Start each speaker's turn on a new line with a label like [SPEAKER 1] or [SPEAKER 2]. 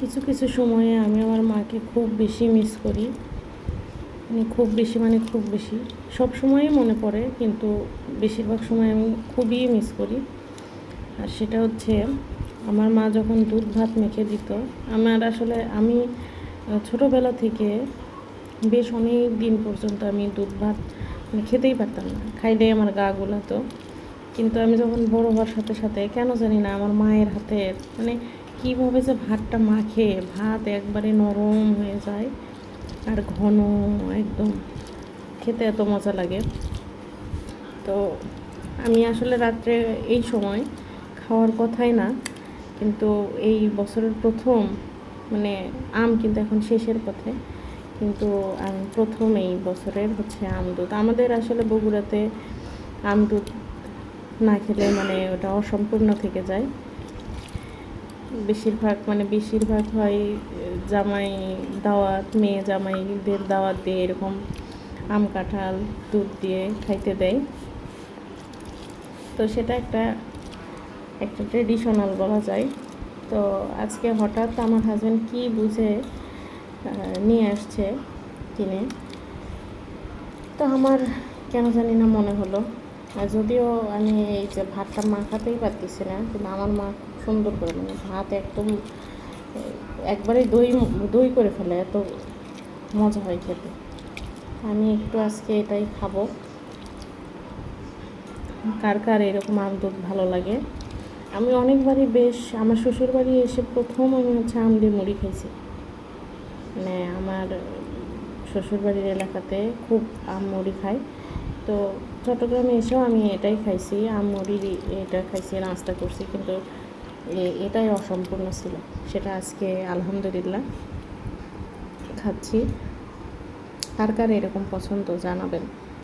[SPEAKER 1] কিছু কিছু সময়ে আমি আমার মাকে খুব বেশি মিস করি। মানে খুব বেশি মানে খুব বেশি। সব সময়ই মনে পড়ে, কিন্তু বেশিরভাগ সময় আমি খুবই মিস করি। আর সেটা হচ্ছে, আমার মা যখন দুধ ভাত মেখে দিত, আমার আসলে আমি ছোটোবেলা থেকে বেশ অনেক দিন পর্যন্ত আমি দুধ ভাত মানে খেতেই পারতাম না। খাইলেই আমার গা গোলাতো। কিন্তু আমি যখন বড় হওয়ার সাথে সাথে, কেন জানি না, আমার মায়ের হাতের মানে কীভাবে যে ভাতটা মাখে, ভাত একবারে নরম হয়ে যায় আর ঘন একদম, খেতে এত মজা লাগে। তো আমি আসলে রাত্রে এই সময় খাওয়ার কথাই না, কিন্তু এই বছরের প্রথম মানে আম কিন্তু এখন শেষের পথে, কিন্তু আমি প্রথম এই বছরের হচ্ছে আম দুধ। আমাদের আসলে বগুড়াতে আম দুধ না খেলে মানে ওটা অসম্পূর্ণ থেকে যায়। বেশিরভাগ মানে বেশিরভাগ হয় জামাই দাওয়াত, মেয়ে জামাইদের দাওয়াত দিয়ে এরকম আম কাঁঠাল, দুধ দিয়ে খাইতে দেয়। তো সেটা একটা একটা ট্রেডিশনাল বলা যায়। তো আজকে হঠাৎ আমার হাজব্যান্ড কি বুঝে নিয়ে আসছে কিনে, তো আমার কেন জানি না মনে হলো। যদিও আমি এই যে ভাতটা মাখাতেই পারতেছি না, কিন্তু আমার মা সুন্দর করে মানে ভাত একদম, একবারে দই দই করে ফেলে, এত মজা হয় খেতে। আমি একটু আজকে এটাই খাব। কার কার এরকম আম দুধ ভালো লাগে? আমি অনেকবারই বেশ, আমার শ্বশুর বাড়ি এসে প্রথম আমি হচ্ছে আম দিয়ে মুড়ি খাইছি। মানে আমার শ্বশুরবাড়ির এলাকাতে খুব আম মুড়ি খায়। তো চট্টগ্রামে এসেও আমি এটাই খাইছি, আম মুড়ি এটা খাইছি, নাস্তা করছি। কিন্তু এটাই অসম্পূর্ণ ছিল। সেটা আজকে আলহামদুলিল্লাহ খাচ্ছি। কার কার এরকম পছন্দ জানাবেন?